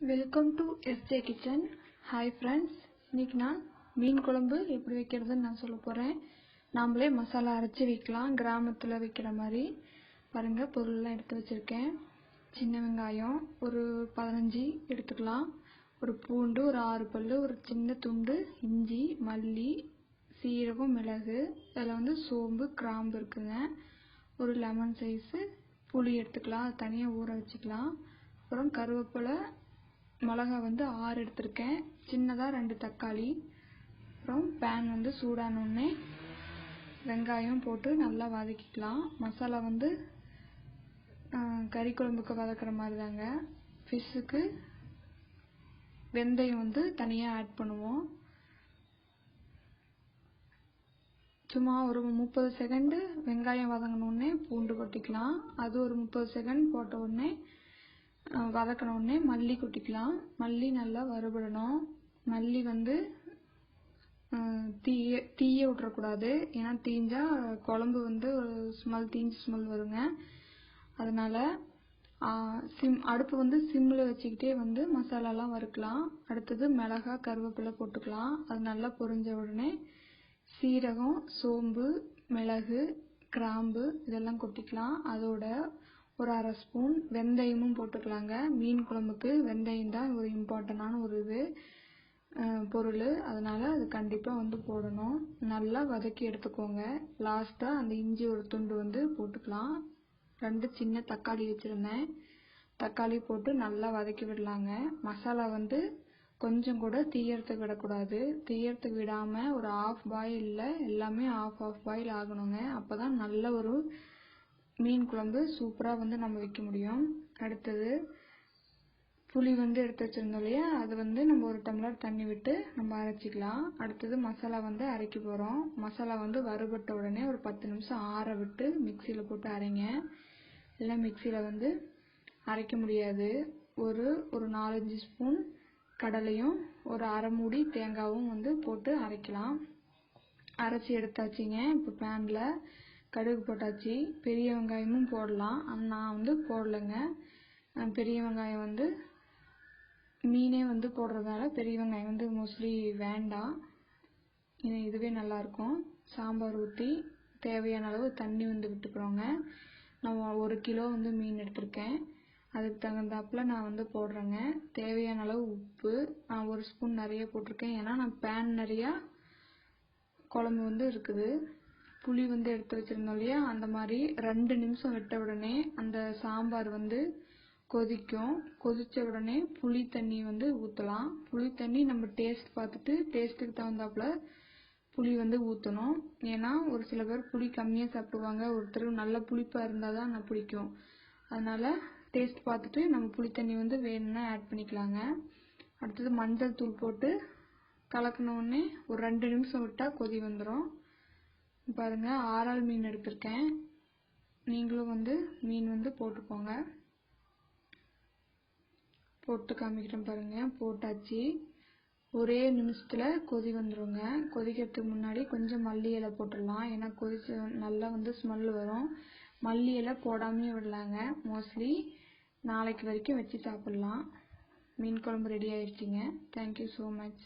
Welcome to SJ kitchen hi friends இன்னைக்கு நான் மீன் குழம்பு எப்படி வைக்கிறதுன்னு நான் சொல்ல போகிறேன் நாமளே மசாலா அரைச்சி வைக்கலாம் கிராமத்தில் வைக்கிற மாதிரி. பாருங்கள் பொருள்லாம் எடுத்து வச்சுருக்கேன். சின்ன வெங்காயம் ஒரு பதினஞ்சு எடுத்துக்கலாம். ஒரு பூண்டு ஒரு ஆறு பல் ஒரு சின்ன துண்டு இஞ்சி மல்லி சீரகம் மிளகு. அதில் வந்து சோம்பு கிராம்பு இருக்குங்க. ஒரு லெமன் சைஸு புளி எடுத்துக்கலாம். தனியாக ஊற வச்சுக்கலாம். அப்புறம் கருவேப்பிலை மிளகா வந்து ஆறு எடுத்திருக்கேன். சின்னதாக ரெண்டு தக்காளி. அப்புறம் பேன் வந்து சூடானோடனே வெங்காயம் போட்டு நல்லா வதக்கிக்கலாம். மசாலா வந்து கறி குழம்புக்கு வதக்குற மாதிரி தாங்க. ஃபிஷ்ஷுக்கு வெந்தயம் வந்து தனியாக ஆட் பண்ணுவோம். சும்மா ஒரு முப்பது செகண்டு வெங்காயம் வதங்கினோடனே பூண்டு கொட்டிக்கலாம். அது ஒரு முப்பது செகண்ட் போட்ட உடனே வதக்கின உடனே மல்லி கொட்டிக்கலாம். மல்லி நல்லா வறுபடணும். மல்லி வந்து தீய தீய விட்றக்கூடாது ஏன்னா தீஞ்சா குழம்பு வந்து ஒரு ஸ்மெல் தீஞ்சு ஸ்மெல் வருங்க. அதனால் சிம் அடுப்பு வந்து சிம்மில் வச்சுக்கிட்டே வந்து மசாலாலாம் வறுக்கலாம். அடுத்தது மிளகா கருவேப்பிலை போட்டுக்கலாம். அது நல்லா பொரிஞ்ச உடனே சீரகம் சோம்பு மிளகு கிராம்பு இதெல்லாம் கொட்டிக்கலாம். அதோட ஒரு அரை ஸ்பூன் வெந்தயமும் போட்டுக்கலாங்க. மீன் குழம்புக்கு வெந்தயம் தான் ஒரு இம்பார்ட்டண்டான ஒரு இது பொருள். அதனால் அது கண்டிப்பாக வந்து போடணும். நல்லா வதக்கி எடுத்துக்கோங்க. லாஸ்ட்டாக அந்த இஞ்சி ஒரு துண்டு வந்து போட்டுக்கலாம். ரெண்டு சின்ன தக்காளி வச்சுருந்தேன். தக்காளி போட்டு நல்லா வதக்கி விடலாங்க. மசாலா வந்து கொஞ்சம் கூட தீயறத்துக்கு விடக்கூடாது. தீயறத்துக்கு விடாமல் ஒரு ஆஃப் பாயில் எல்லாமே ஆஃப் ஆஃப் பாயில் ஆகணுங்க. அப்போ தான் நல்ல ஒரு மீன் குழம்பு சூப்பராக வந்து நம்ம வைக்க முடியும். அடுத்தது புளி வந்து எடுத்து வச்சுருந்தோம் இல்லையா? அது வந்து நம்ம ஒரு டம்ளர் தண்ணி விட்டு நம்ம அரைச்சிக்கலாம். அடுத்தது மசாலா வந்து அரைக்க போகிறோம் மசாலா வந்து வறுபட்ட உடனே ஒரு பத்து நிமிஷம் ஆற விட்டு மிக்சியில் போட்டு அரைங்க. இல்லை மிக்சியில் வந்து அரைக்க முடியாது. ஒரு ஒரு நாலஞ்சு ஸ்பூன் கடலையும் ஒரு அரை மூடி தேங்காவும் வந்து போட்டு அரைக்கலாம். அரைச்சி எடுத்தாச்சுங்க. இப்போ பேனில் கடுகு போட்டாச்சு பெரிய வெங்காயமும் போடலாம். நான் வந்து போடலைங்க. பெரிய வெங்காயம் வந்து மீனே வந்து போடுறதால பெரிய வெங்காயம் வந்து மோஸ்ட்லி வேண்டாம். இதுவே நல்லாயிருக்கும். சாம்பார் ஊற்றி தேவையான அளவு தண்ணி வந்து விட்டுக்கிறோங்க. நான் ஒரு கிலோ வந்து மீன் எடுத்திருக்கேன். அதுக்கு தகுந்தாப்பில் நான் வந்து போடுறேங்க. தேவையான அளவு உப்பு. நான் ஒரு ஸ்பூன் நிறைய போட்டிருக்கேன். ஏன்னா நான் பேன் நிறையா குழம்பு வந்து இருக்குது. புளி வந்து எடுத்து வச்சுருந்தோம் இல்லையா? அந்த மாதிரி ரெண்டு நிமிஷம் விட்ட உடனே அந்த சாம்பார் வந்து கொதிக்கும். கொதித்த உடனே புளி தண்ணி வந்து ஊற்றலாம் புளி தண்ணி நம்ம டேஸ்ட் பார்த்துட்டு டேஸ்ட்டுக்கு தகுந்தாப்புல புளி வந்து ஊற்றணும் ஏன்னா ஒரு சில பேர் புளி கம்மியாக சாப்பிடுவாங்க. ஒருத்தர் நல்ல புளிப்பாக இருந்தால் தான் நான் பிடிக்கும். அதனால் டேஸ்ட் பார்த்துட்டு நம்ம புளி தண்ணி வந்து வேணும்னா ஆட் பண்ணிக்கலாங்க. அடுத்தது மஞ்சள் தூள் போட்டு கலக்கினோடனே ஒரு ரெண்டு நிமிஷம் விட்டால் கொதி வந்துடும் பாருங்கள் ஆறால் மீன் எடுத்திருக்கேன். நீங்களும் வந்து மீன் வந்து போட்டுக்கோங்க. போட்டு காமிக்கிறேன் பாருங்கள் போட்டாச்சு. ஒரே நிமிஷத்தில் கொதி வந்துடுங்க கொதிக்கிறதுக்கு முன்னாடி கொஞ்சம் மல்லி இலை போட்டுடலாம். ஏன்னா கொதிச்சு நல்லா வந்து ஸ்மெல் வரும். மல்லி இலை போடாமே விடலாங்க. மோஸ்ட்லி நாளைக்கு வரைக்கும் வச்சு சாப்பிட்லாம். மீன் குழம்பு ready ஆயிடுச்சிங்க. Thank you so much